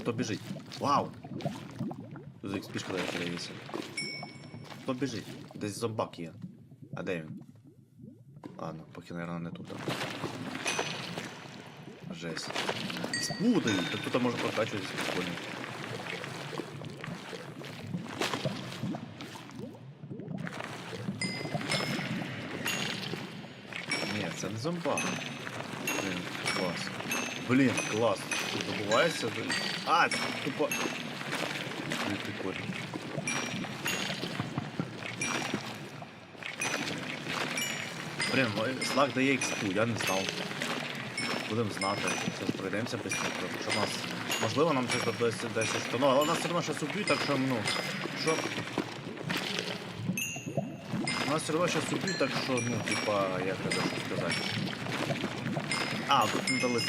хто біжить. Вау! Тут експішка дає перевісив. Хто біжить? Десь зомбак є. А де він? Ладно, поки, наверное, не тут. Жесть. Спутають! Так тут може прокачуватися прикольно. Ні, це не зомбак. Блін, клас. Блін, клас. Тут добувається. блін. А, тупо. Блін, прикольно. Блін, слаг дає експу, я не знав. Будемо знати. Зараз пройдемося без Щоб нас. Можливо, нам щось досі десь що. Ну, але нас все одно щось уб'ють, так що, ну. Що. Нас все одно щось уб'ють, так що, ну, типа, як це сказати. А, тут не дали